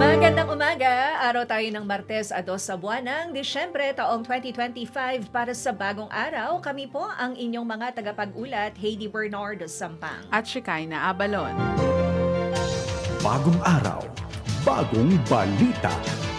Magandang umaga! Araw tayo ng Martes a 2 sa buwan ng Disyembre taong 2025 para sa bagong araw. Kami po ang inyong mga tagapag-ulat, Heidi Bernardo Sampang. at Shekinah Abalon. Bagong araw, bagong balita.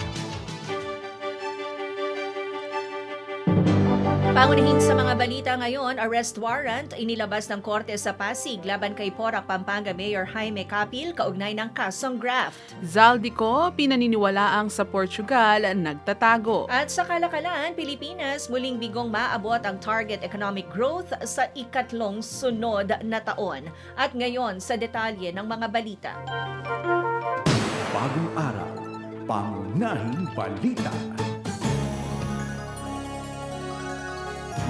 Pangunahin sa mga balita ngayon, arrest warrant inilabas ng Korte sa Pasig laban kay Porac, Pampanga Mayor Jaime Capil kaugnay ng kasong graft. Zaldico, pinaniniwalaang sa Portugal, nagtatago. At sa kalakalan, Pilipinas muling bigong maabot ang target economic growth sa ikatlong sunod na taon. At ngayon sa detalye ng mga balita. Bagong araw, pangunahing balita.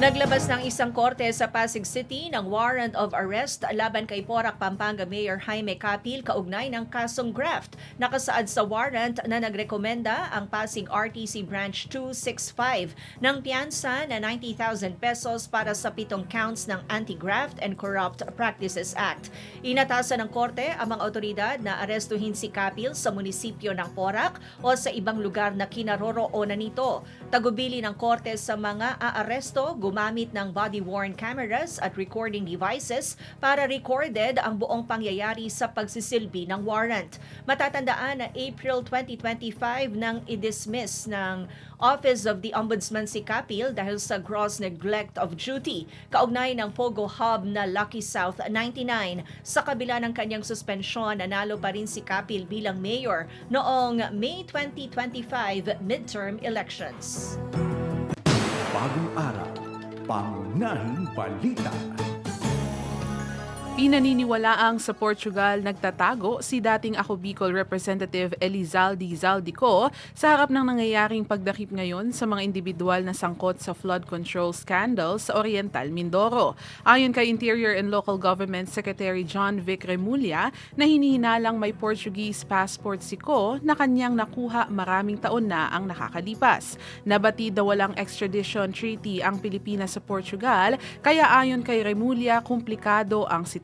Naglabas ng isang korte sa Pasig City ng warrant of arrest laban kay Porac, Pampanga Mayor Jaime Capil kaugnay ng kasong graft. Nakasaad sa warrant na nagrekomenda ang Pasig RTC Branch 265 ng piyansa na 90,000 pesos para sa pitong counts ng Anti-Graft and Corrupt Practices Act. Inatasan ng korte ang mga otoridad na arestuhin si Capil sa munisipyo ng Porac o sa ibang lugar na kinaroroonan nito. Tagubili ng korte sa mga aaresto gumamit ng body-worn cameras at recording devices para recorded ang buong pangyayari sa pagsisilbi ng warrant. Matatandaan na April 2025 nang i-dismiss ng Office of the Ombudsman si Capil dahil sa gross neglect of duty kaugnay ng Pogo Hub na Lucky South 99. Sa kabila ng kanyang suspensyon, nanalo pa rin si Capil bilang mayor noong May 2025 midterm elections. Bagong araw, pangunahing balita. Pinaniniwalaang sa Portugal nagtatago si dating Ako Bicol Representative Elizalde Zaldico sa harap ng nangyayaring pagdakip ngayon sa mga individual na sangkot sa flood control scandal sa Oriental Mindoro. Ayon kay Interior and Local Government Secretary John Vic Remulla na hinihinalang may Portuguese passport si Ko na kanyang nakuha maraming taon na ang nakakalipas. Nabatid na walang extradition treaty ang Pilipinas sa Portugal kaya ayon kay Remulla komplikado ang sitwasyon.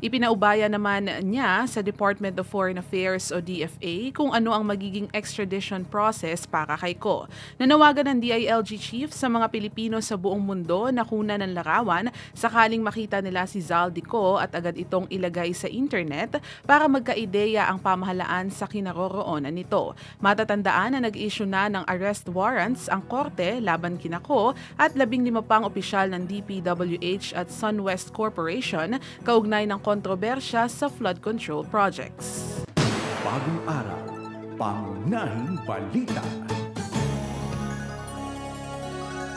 Ipinaubaya naman niya sa Department of Foreign Affairs o DFA kung ano ang magiging extradition process para kay Ko. Nanawagan ng DILG chief sa mga Pilipino sa buong mundo na kuna ng larawan sakaling makita nila si Zaldico at agad itong ilagay sa internet para magkaideya ang pamahalaan sa kinaroroonan nito. Matatandaan na nag-issue na ng arrest warrants ang korte laban kina Ko at labing lima pang opisyal ng DPWH at SunWest Corporation kaugnay ng kontrobersya sa flood control projects. Bagong araw, pangunahing balita.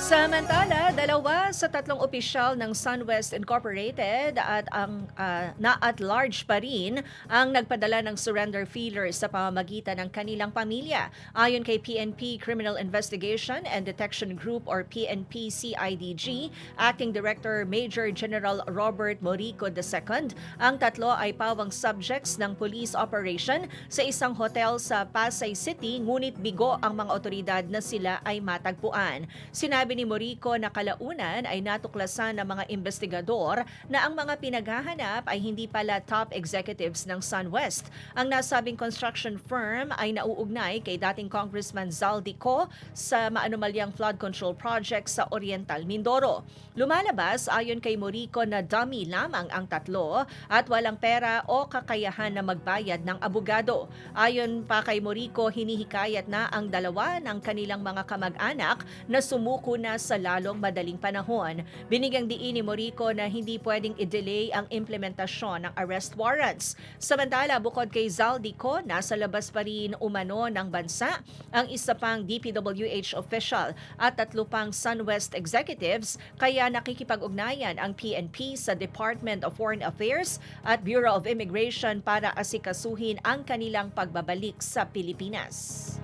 Samantala, dalawa sa tatlong opisyal ng SunWest Incorporated at ang ah, na at large pa rin ang nagpadala ng surrender feelers sa pamamagitan ng kanilang pamilya. Ayon kay PNP Criminal Investigation and Detection Group or PNP CIDG, Acting Director Major General Robert Morico II, ang tatlo ay pawang subjects ng police operation sa isang hotel sa Pasay City ngunit bigo ang mga otoridad na sila ay matagpuan. Sinabi ni Morico na kalaunan ay natuklasan ng mga investigador na ang mga pinaghahanap ay hindi pala top executives ng SunWest. Ang nasabing construction firm ay nauugnay kay dating Congressman Zaldico sa maanumalyang flood control project sa Oriental Mindoro. Lumalabas ayon kay Morico na dummy lamang ang tatlo at walang pera o kakayahan na magbayad ng abogado. Ayon pa kay Morico, hinihikayat na ang dalawa ng kanilang mga kamag-anak na sumuko na sa lalong madaling panahon. Binigyang diin ni Morico na hindi pwedeng i-delay ang implementasyon ng arrest warrants. Samantala, bukod kay Zaldico, nasa labas pa rin umano ng bansa ang isa pang DPWH official at tatlo pang SunWest executives kaya nakikipag-ugnayan ang PNP sa Department of Foreign Affairs at Bureau of Immigration para asikasuhin ang kanilang pagbabalik sa Pilipinas.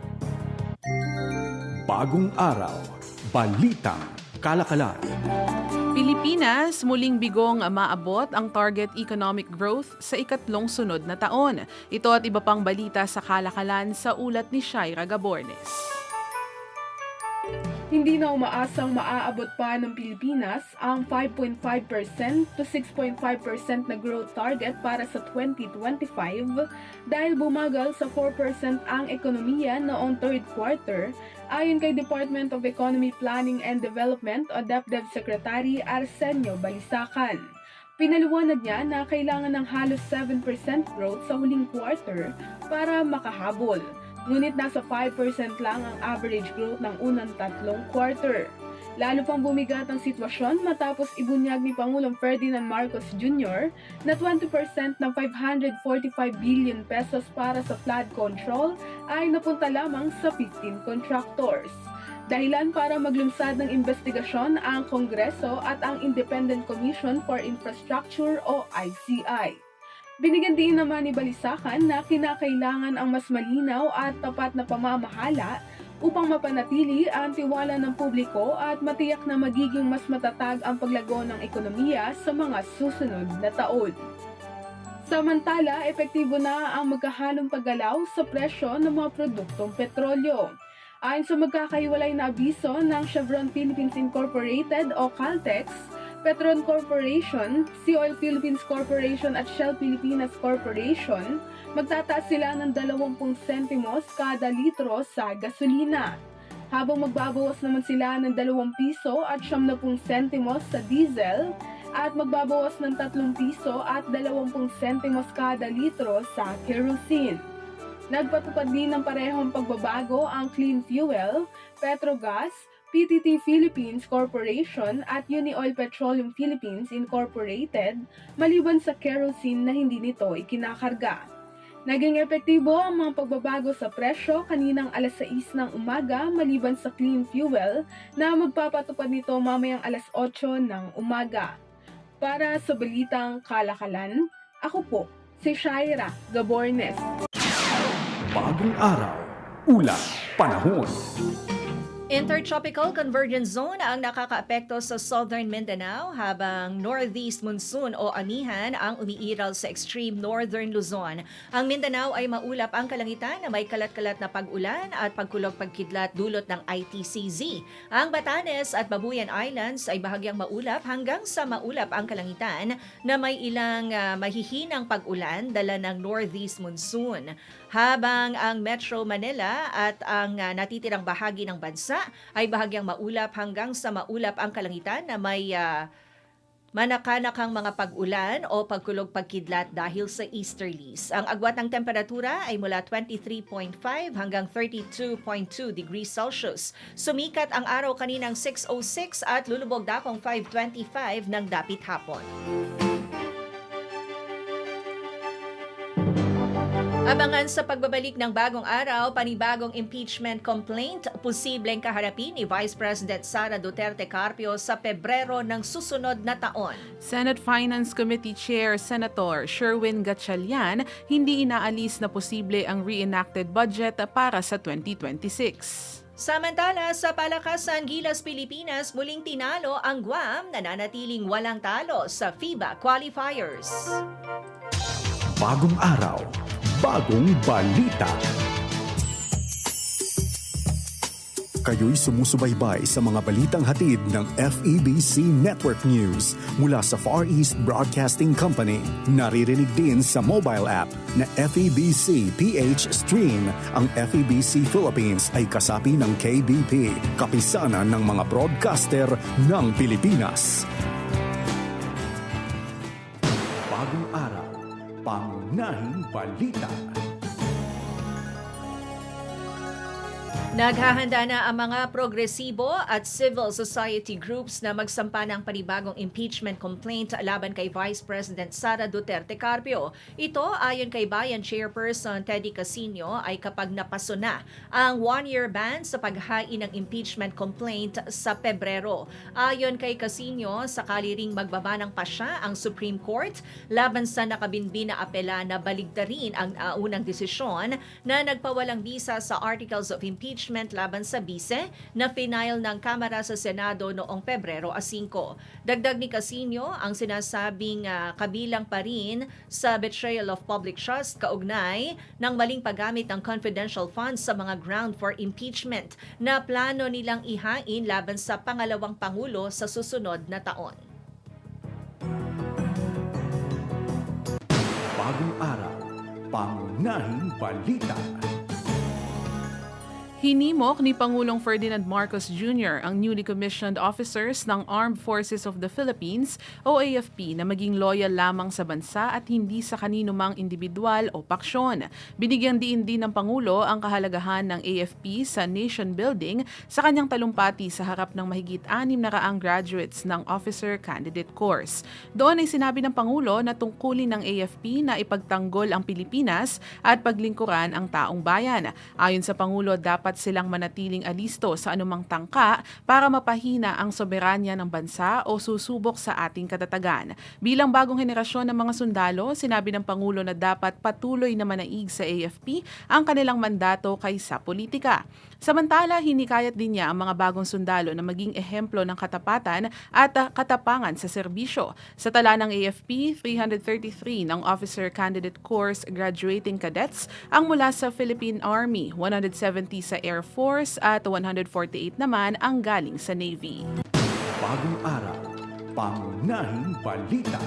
Bagong araw, balitang kalakalan. Pilipinas muling bigong maabot ang target economic growth sa ikatlong sunod na taon. Ito at iba pang balita sa kalakalan sa ulat ni Shaira Gabornes. Hindi na umaasang maaabot pa ng Pilipinas ang 5.5% to 6.5% na growth target para sa 2025 dahil bumagal sa 4% ang ekonomiya noong third quarter ayon kay Department of Economy Planning and Development o DepDev Secretary Arsenio Balisacan. Pinaliwanag niya na kailangan ng halos 7% growth sa huling quarter para makahabol. Ngunit nasa 5% lang ang average growth ng unang tatlong quarter. Lalo pang bumigat ang sitwasyon matapos ibunyag ni Pangulong Ferdinand Marcos Jr. na 20% ng 545 billion pesos para sa flood control ay napunta lamang sa 15 contractors. Dahilan para maglunsad ng investigasyon ang Kongreso at ang Independent Commission for Infrastructure o ICI. Binigyan din naman ni Balisakan na kinakailangan ang mas malinaw at tapat na pamamahala upang mapanatili ang tiwala ng publiko at matiyak na magiging mas matatag ang paglago ng ekonomiya sa mga susunod na taon. Samantala, epektibo na ang magkahalong paggalaw sa presyo ng mga produktong petrolyo. Ayon sa magkakahiwalay na abiso ng Chevron Philippines Incorporated o Caltex, Petron Corporation, Sea Oil Philippines Corporation at Shell Pilipinas Corporation, magtataas sila ng 20 sentimos kada litro sa gasolina. Habang magbabawas naman sila ng 2 piso at 70 sentimos sa diesel at magbabawas ng 3 piso at 20 sentimos kada litro sa kerosene. Nagpatupad din ng parehong pagbabago ang Clean Fuel, Petrogas, PTT Philippines Corporation at Unioil Petroleum Philippines Incorporated maliban sa kerosene na hindi nito ikinakarga. Naging epektibo ang mga pagbabago sa presyo kaninang alas 6 ng umaga maliban sa clean fuel na magpapatupad nito mamayang alas 8 ng umaga. Para sa Balitang Kalakalan, ako po si Shaira Gabornes. Bagong araw, ulat, panahon. Intertropical Convergence Zone ang nakakaapekto sa southern Mindanao habang northeast monsoon o amihan ang umiiral sa extreme northern Luzon. Ang Mindanao ay maulap ang kalangitan na may kalat-kalat na pag-ulan at pagkulog-pagkidlat dulot ng ITCZ. Ang Batanes at Babuyan Islands ay bahagyang maulap hanggang sa maulap ang kalangitan na may ilang ah, mahihinang pag-ulan dala ng northeast monsoon. Habang ang Metro Manila at ang ah, natitirang bahagi ng bansa ay bahagyang maulap hanggang sa maulap ang kalangitan na may ah, manakanakang mga pag-ulan o pagkulog-pagkidlat dahil sa easterlies. Ang agwat ng temperatura ay mula 23.5 hanggang 32.2 degrees Celsius. Sumikat ang araw kaninang 6.06 at lulubog dakong 5.25 ng dapit hapon. Abangan sa pagbabalik ng bagong araw, panibagong impeachment complaint, posibleng kaharapin ni Vice President Sara Duterte Carpio sa Pebrero ng susunod na taon. Senate Finance Committee Chair Senator Sherwin Gatchalian hindi inaalis na posible ang reenacted budget para sa 2026. Samantala, sa palakasan Gilas Pilipinas, muling tinalo ang Guam na nanatiling walang talo sa FIBA qualifiers. Bagong araw, bagong balita. Kayo'y sumusubaybay sa mga balitang hatid ng FEBC Network News mula sa Far East Broadcasting Company. Naririnig din sa mobile app na FEBC PH Stream. Ang FEBC Philippines ay kasapi ng KBP, kapisanan ng mga broadcaster ng Pilipinas. Pangunahing balita. Naghahanda na ang mga progresibo at civil society groups na magsampa ng panibagong impeachment complaint laban kay Vice President Sara Duterte Carpio. Ito, ayon kay Bayan Chairperson Teddy Casino, ay kapag napaso na ang one-year ban sa paghain ng impeachment complaint sa Pebrero. Ayon kay Casino, sakali ring magbaba ng pasya ang Supreme Court laban sa nakabinbin na apela na baligtarin ang uh, unang desisyon na nagpawalang bisa sa Articles of Impeachment impeachment laban sa bise na final ng Kamara sa Senado noong Pebrero a 5. Dagdag ni Casino ang sinasabing ah, kabilang pa rin sa betrayal of public trust kaugnay ng maling paggamit ng confidential funds sa mga ground for impeachment na plano nilang ihain laban sa pangalawang pangulo sa susunod na taon. Bagong araw, pangunahing balita. Hinimok ni Pangulong Ferdinand Marcos Jr. ang newly commissioned officers ng Armed Forces of the Philippines o AFP na maging loyal lamang sa bansa at hindi sa kanino mang individual o paksyon. Binigyan diin din ng Pangulo ang kahalagahan ng AFP sa nation building sa kanyang talumpati sa harap ng mahigit anim na raang graduates ng officer candidate course. Doon ay sinabi ng Pangulo na tungkulin ng AFP na ipagtanggol ang Pilipinas at paglingkuran ang taong bayan. Ayon sa Pangulo, dapat silang manatiling alisto sa anumang tangka para mapahina ang soberanya ng bansa o susubok sa ating katatagan. Bilang bagong henerasyon ng mga sundalo, sinabi ng Pangulo na dapat patuloy na manaig sa AFP ang kanilang mandato kaysa politika. Samantala, hinikayat din niya ang mga bagong sundalo na maging ehemplo ng katapatan at katapangan sa serbisyo. Sa tala ng AFP, 333 ng Officer Candidate Course graduating cadets ang mula sa Philippine Army, 170 sa Air Force at 148 naman ang galing sa Navy. Bagong araw, pangunahing balita.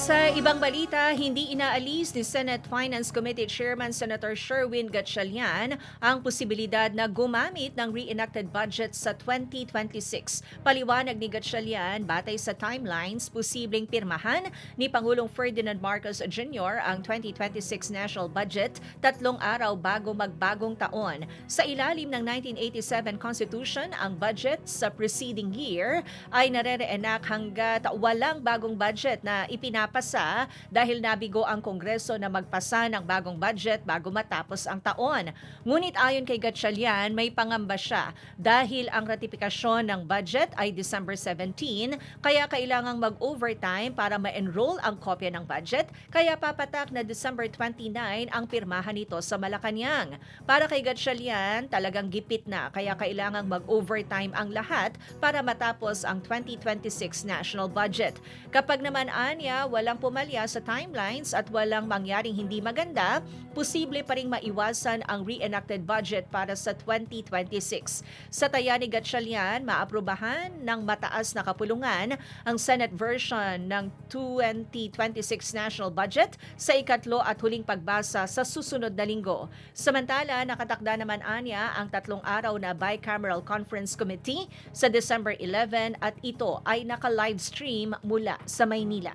Sa ibang balita, hindi inaalis ni Senate Finance Committee Chairman Senator Sherwin Gatchalian ang posibilidad na gumamit ng reenacted budget sa 2026. Paliwanag ni Gatchalian, batay sa timelines, posibleng pirmahan ni Pangulong Ferdinand Marcos Jr. ang 2026 national budget tatlong araw bago magbagong taon. Sa ilalim ng 1987 Constitution, ang budget sa preceding year ay nare-reenact hanggat walang bagong budget na ipinapasa dahil nabigo ang Kongreso na magpasa ng bagong budget bago matapos ang taon. Ngunit ayon kay Gatchalian, may pangamba siya dahil ang ratifikasyon ng budget ay December 17, kaya kailangang mag-overtime para ma-enroll ang kopya ng budget, kaya papatak na December 29 ang pirmahan nito sa Malacanang. Para kay Gatchalian, talagang gipit na, kaya kailangang mag-overtime ang lahat para matapos ang 2026 national budget. Kapag naman anya, walang pumalya sa timelines at walang mangyaring hindi maganda, posible pa ring maiwasan ang reenacted budget para sa 2026. Sa taya ni Gatchalian, maaprubahan ng mataas na kapulungan ang Senate version ng 2026 national budget sa ikatlo at huling pagbasa sa susunod na linggo. Samantala, nakatakda naman anya ang tatlong araw na Bicameral Conference Committee sa December 11 at ito ay naka-livestream mula sa Maynila.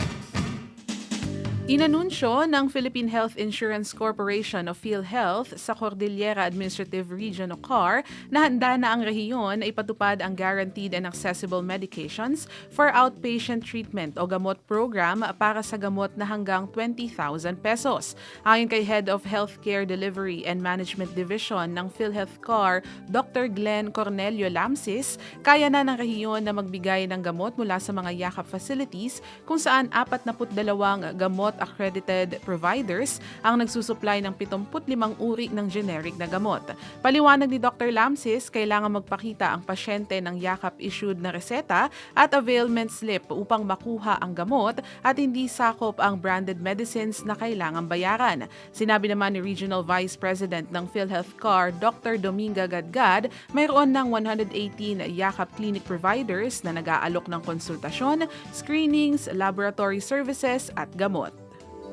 Inanunsyo ng Philippine Health Insurance Corporation o PhilHealth sa Cordillera Administrative Region o CAR na handa na ang rehiyon ay ipatupad ang Guaranteed and Accessible Medications for Outpatient Treatment o gamot program para sa gamot na hanggang 20,000 pesos. Ayon kay Head of Healthcare Delivery and Management Division ng PhilHealth CAR, Dr. Glenn Cornelio Lamsis, kaya na ng rehiyon na magbigay ng gamot mula sa mga yakap facilities kung saan 42 gamot accredited providers ang nagsusupply ng 75 uri ng generic na gamot. Paliwanag ni Dr. Lamsis, kailangan magpakita ang pasyente ng yakap-issued na reseta at availment slip upang makuha ang gamot at hindi sakop ang branded medicines na kailangan bayaran. Sinabi naman ni Regional Vice President ng PhilHealth CAR, Dr. Dominga Gadgad, mayroon ng 118 yakap clinic providers na nag-aalok ng konsultasyon, screenings, laboratory services at gamot.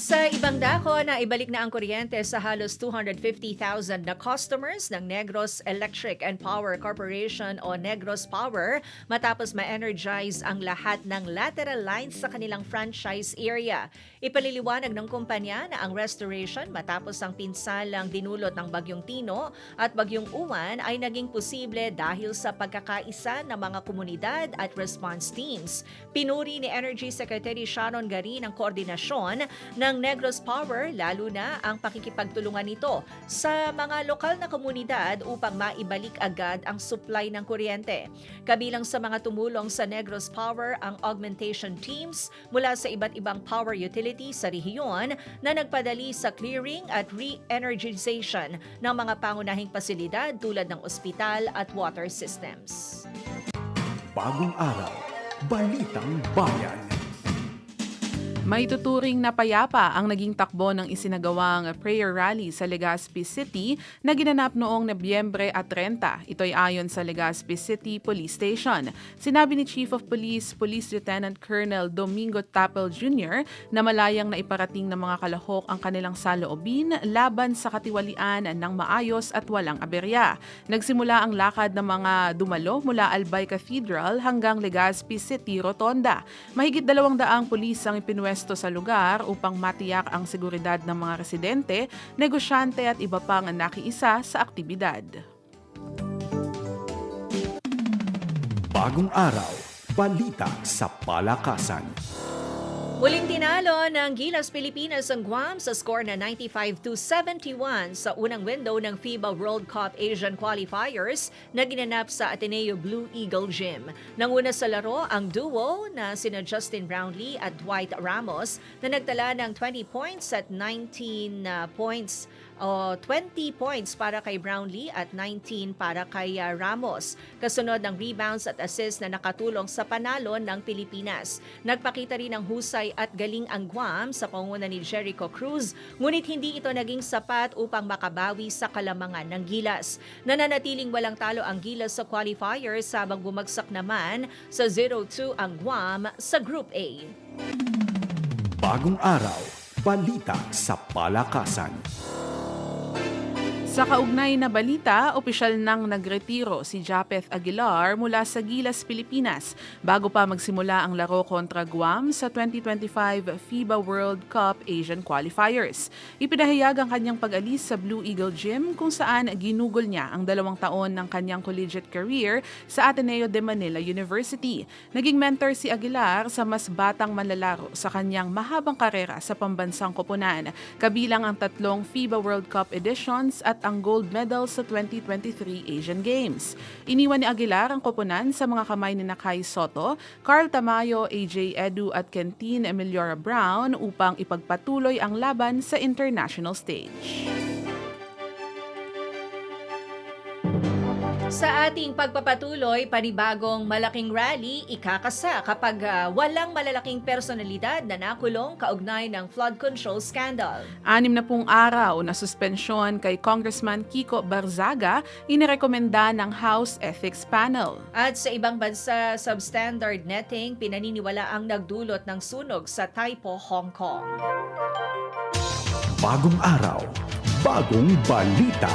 Sa ibang dako na ibalik na ang kuryente sa halos 250,000 na customers ng Negros Electric and Power Corporation o Negros Power matapos ma-energize ang lahat ng lateral lines sa kanilang franchise area. Ipaliliwanag ng kumpanya na ang restoration matapos ang pinsalang dinulot ng Bagyong Tino at Bagyong Uwan ay naging posible dahil sa pagkakaisa ng mga komunidad at response teams. Pinuri ni Energy Secretary Sharon Garin ang koordinasyon ng Negros Power lalo na ang pakikipagtulungan nito sa mga lokal na komunidad upang maibalik agad ang supply ng kuryente. Kabilang sa mga tumulong sa Negros Power ang augmentation teams mula sa iba't ibang power utility sa rehiyon na nagpadali sa clearing at re-energization ng mga pangunahing pasilidad tulad ng ospital at water systems. Bagong araw, Balitang Bayan. May tuturing na payapa ang naging takbo ng isinagawang prayer rally sa Legazpi City na ginanap noong Nobyembre at 30. Ito'y ayon sa Legazpi City Police Station. Sinabi ni Chief of Police Police Lieutenant Colonel Domingo Tapel Jr. na malayang na iparating ng mga kalahok ang kanilang saloobin laban sa katiwalian ng maayos at walang aberya. Nagsimula ang lakad ng mga dumalo mula Albay Cathedral hanggang Legazpi City Rotonda. Mahigit dalawang daang pulis ang ipinwesto sa lugar upang matiyak ang seguridad ng mga residente, negosyante at iba pang nakiisa sa aktibidad. Bagong araw, balita sa palakasan. Muling tinalo ng Gilas Pilipinas ang Guam sa score na 95 to 71 sa unang window ng FIBA World Cup Asian Qualifiers na ginanap sa Ateneo Blue Eagle Gym. Nanguna sa laro ang duo na sina Justin Brownlee at Dwight Ramos na nagtala ng 20 points at 19 uh, points o 20 points para kay Brownlee at 19 para kay uh, Ramos. Kasunod ng rebounds at assists na nakatulong sa panalo ng Pilipinas. Nagpakita rin ng husay at galing ang Guam sa panguna ni Jericho Cruz, ngunit hindi ito naging sapat upang makabawi sa kalamangan ng Gilas. Nananatiling walang talo ang Gilas sa qualifiers habang bumagsak naman sa 0-2 ang Guam sa Group A. Bagong araw, balita sa palakasan. Sa kaugnay na balita, opisyal nang nagretiro si Japeth Aguilar mula sa Gilas, Pilipinas bago pa magsimula ang laro kontra Guam sa 2025 FIBA World Cup Asian Qualifiers. Ipinahayag ang kanyang pag-alis sa Blue Eagle Gym kung saan ginugol niya ang dalawang taon ng kanyang collegiate career sa Ateneo de Manila University. Naging mentor si Aguilar sa mas batang manlalaro sa kanyang mahabang karera sa pambansang koponan, kabilang ang tatlong FIBA World Cup editions at ang gold medal sa 2023 Asian Games. Iniwan ni Aguilar ang koponan sa mga kamay ni Nakay Soto, Carl Tamayo, AJ Edu at Kentin Emiliora Brown upang ipagpatuloy ang laban sa international stage. Sa ating pagpapatuloy, panibagong malaking rally ikakasa kapag ah, walang malalaking personalidad na nakulong kaugnay ng flood control scandal. Anim na pong araw na suspensyon kay Congressman Kiko Barzaga inirekomenda ng House Ethics Panel. At sa ibang bansa, substandard netting pinaniniwala ang nagdulot ng sunog sa Taipo, Hong Kong. Bagong araw, bagong balita.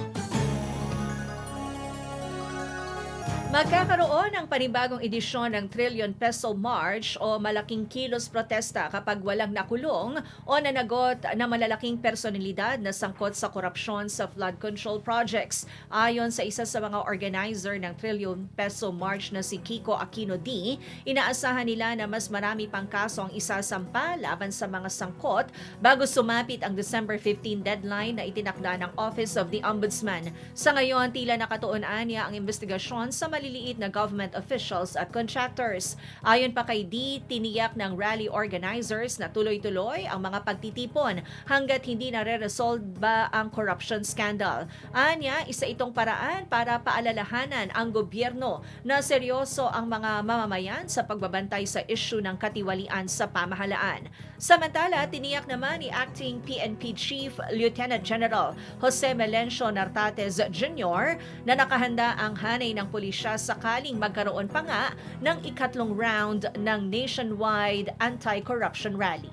Magkakaroon ng panibagong edisyon ng Trillion Peso March o Malaking Kilos Protesta kapag walang nakulong o nanagot na malalaking personalidad na sangkot sa korupsyon sa flood control projects. Ayon sa isa sa mga organizer ng Trillion Peso March na si Kiko Aquino D, inaasahan nila na mas marami pang kaso ang isasampa laban sa mga sangkot bago sumapit ang December 15 deadline na itinakda ng Office of the Ombudsman. Sa ngayon, tila nakatuon anya ang investigasyon sa maliliit na government officials at contractors. Ayon pa kay D, tiniyak ng rally organizers na tuloy-tuloy ang mga pagtitipon hanggat hindi nare-resolve ba ang corruption scandal. Anya, isa itong paraan para paalalahanan ang gobyerno na seryoso ang mga mamamayan sa pagbabantay sa isyu ng katiwalian sa pamahalaan. Samantala, tiniyak naman ni Acting PNP Chief Lieutenant General Jose Melencio Nartates Jr. na nakahanda ang hanay ng pulisya siya sakaling magkaroon pa nga ng ikatlong round ng nationwide anti-corruption rally.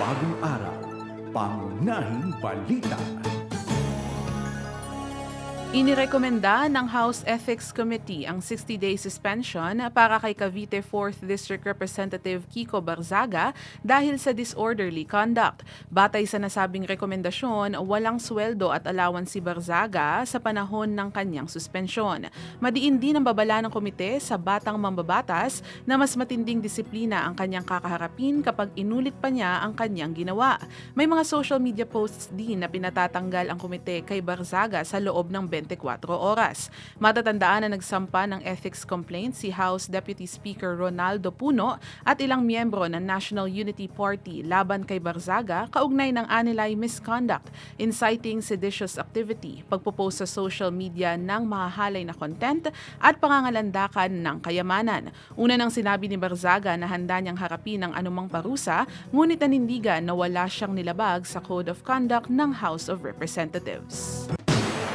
Bagong araw, pangunahing balita. Inirekomenda ng House Ethics Committee ang 60-day suspension para kay Cavite 4th District Representative Kiko Barzaga dahil sa disorderly conduct. Batay sa nasabing rekomendasyon, walang sweldo at allowance si Barzaga sa panahon ng kanyang suspensyon. Madiin din ang babala ng komite sa batang mambabatas na mas matinding disiplina ang kanyang kakaharapin kapag inulit pa niya ang kanyang ginawa. May mga social media posts din na pinatatanggal ang komite kay Barzaga sa loob ng 24 oras. Matatandaan na nagsampa ng ethics complaint si House Deputy Speaker Ronaldo Puno at ilang miyembro ng National Unity Party laban kay Barzaga kaugnay ng anilay misconduct, inciting seditious activity, pagpopost sa social media ng mahahalay na content at pangangalandakan ng kayamanan. Una nang sinabi ni Barzaga na handa niyang harapin ang anumang parusa, ngunit nanindigan na wala siyang nilabag sa Code of Conduct ng House of Representatives.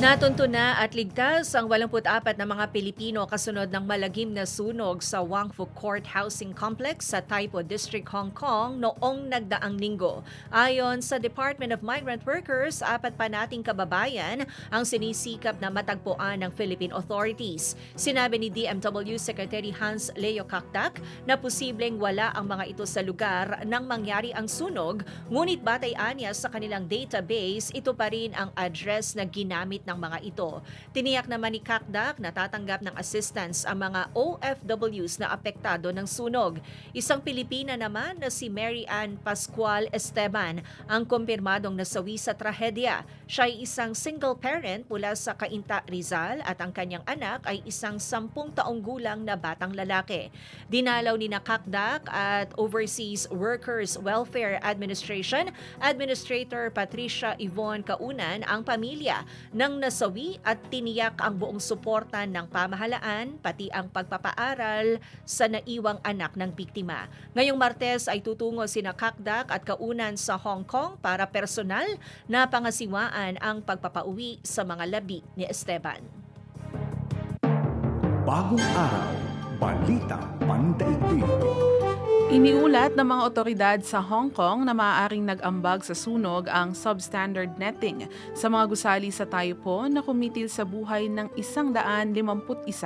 Natunto na at ligtas ang 84 na mga Pilipino kasunod ng malagim na sunog sa Wangfu Court Housing Complex sa Taipo District, Hong Kong noong nagdaang linggo. Ayon sa Department of Migrant Workers, apat pa nating kababayan ang sinisikap na matagpuan ng Philippine authorities. Sinabi ni DMW Secretary Hans Leo Kakdak na posibleng wala ang mga ito sa lugar nang mangyari ang sunog, ngunit batay anya sa kanilang database, ito pa rin ang address na ginamit ng mga ito. Tiniyak naman ni Kakdak na tatanggap ng assistance ang mga OFWs na apektado ng sunog. Isang Pilipina naman na si Mary Ann Pascual Esteban ang kumpirmadong nasawi sa trahedya. Siya ay isang single parent mula sa Cainta, Rizal at ang kanyang anak ay isang sampung taong gulang na batang lalaki. Dinalaw ni Kakdak at Overseas Workers Welfare Administration Administrator Patricia Yvonne Kaunan ang pamilya ng nasawi at tiniyak ang buong suporta ng pamahalaan pati ang pagpapaaral sa naiwang anak ng biktima. Ngayong Martes ay tutungo sina Kakdak at Kaunan sa Hong Kong para personal na pangasiwaan ang pagpapauwi sa mga labi ni Esteban. Bagong araw, balita pandaigdig. Iniulat ng mga otoridad sa Hong Kong na maaaring nag-ambag sa sunog ang substandard netting sa mga gusali sa Taipo na kumitil sa buhay ng 151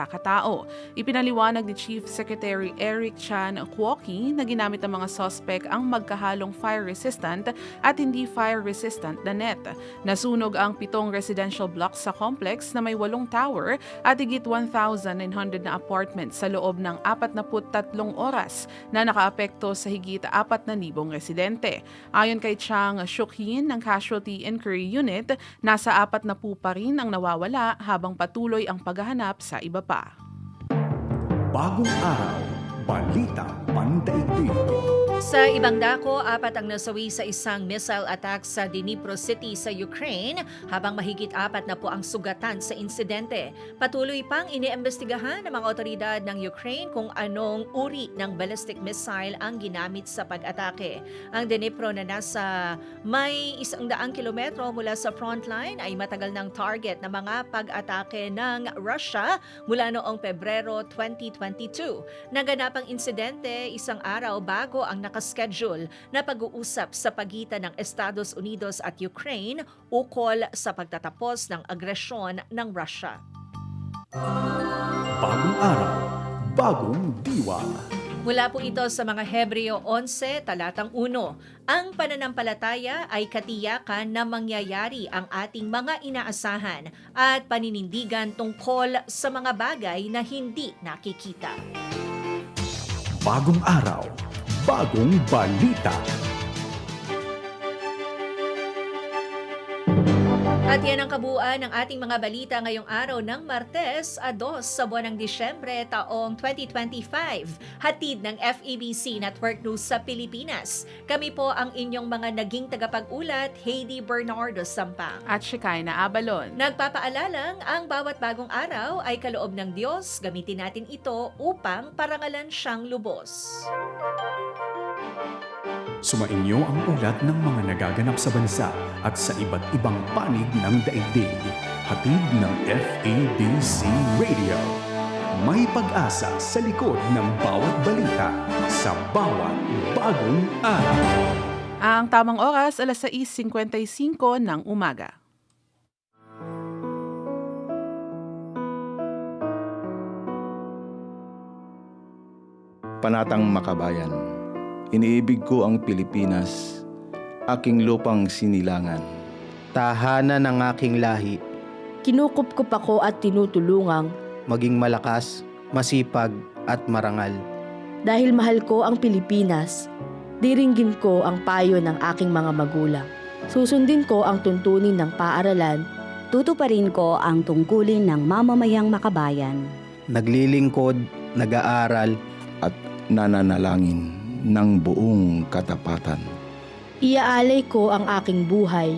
katao. Ipinaliwanag ni Chief Secretary Eric Chan Kuoki na ginamit ng mga suspect ang magkahalong fire-resistant at hindi fire-resistant na net. Nasunog ang pitong residential blocks sa complex na may walong tower at higit 1,900 na apartments sa loob ng 43 oras na naka apekto sa higit 4,000 residente. Ayon kay Chang Shukhin ng Casualty Inquiry Unit, nasa 40 pa rin ang nawawala habang patuloy ang paghahanap sa iba pa. Bagong araw, balita pandaigdig. Sa ibang dako, apat ang nasawi sa isang missile attack sa Dnipro City sa Ukraine, habang mahigit apat na po ang sugatan sa insidente. Patuloy pang iniimbestigahan ng mga otoridad ng Ukraine kung anong uri ng ballistic missile ang ginamit sa pag-atake. Ang Dnipro na nasa may isang daang kilometro mula sa frontline ay matagal ng target ng mga pag-atake ng Russia mula noong Pebrero 2022. Naganap ang insidente isang araw bago ang nakaschedule na pag-uusap sa pagitan ng Estados Unidos at Ukraine ukol sa pagtatapos ng agresyon ng Russia. Bagong araw, bagong diwa. Mula po ito sa mga Hebreo 11, talatang 1. Ang pananampalataya ay katiyakan na mangyayari ang ating mga inaasahan at paninindigan tungkol sa mga bagay na hindi nakikita. Bagong araw, bagong balita. At yan ang kabuuan ng ating mga balita ngayong araw ng Martes, a 2 sa buwan ng Disyembre taong 2025. Hatid ng FEBC Network News sa Pilipinas. Kami po ang inyong mga naging tagapag-ulat, Heidi Bernardo Sampang. At Shekinah Abalon. Nagpapaalalang ang bawat bagong araw ay kaloob ng Diyos. Gamitin natin ito upang parangalan siyang lubos. Sumainyo ang ulat ng mga nagaganap sa bansa at sa iba't ibang panig ng daigdig. Hatid ng FABC Radio. May pag-asa sa likod ng bawat balita sa bawat bagong araw. Ang tamang oras, alas 6.55 ng umaga. Panatang Makabayan. Iniibig ko ang Pilipinas, aking lupang sinilangan. tahanan ng aking lahi, Kinukupkup ako at tinutulungang maging malakas, masipag at marangal. dahil mahal ko ang Pilipinas. Diringgin ko ang payo ng aking mga magulang. Susundin ko ang tuntunin ng paaralan. Tutuparin ko ang tungkulin ng mamamayang makabayan. Naglilingkod, nag-aaral, Nananalangin ng buong katapatan. Iaalay ko ang aking buhay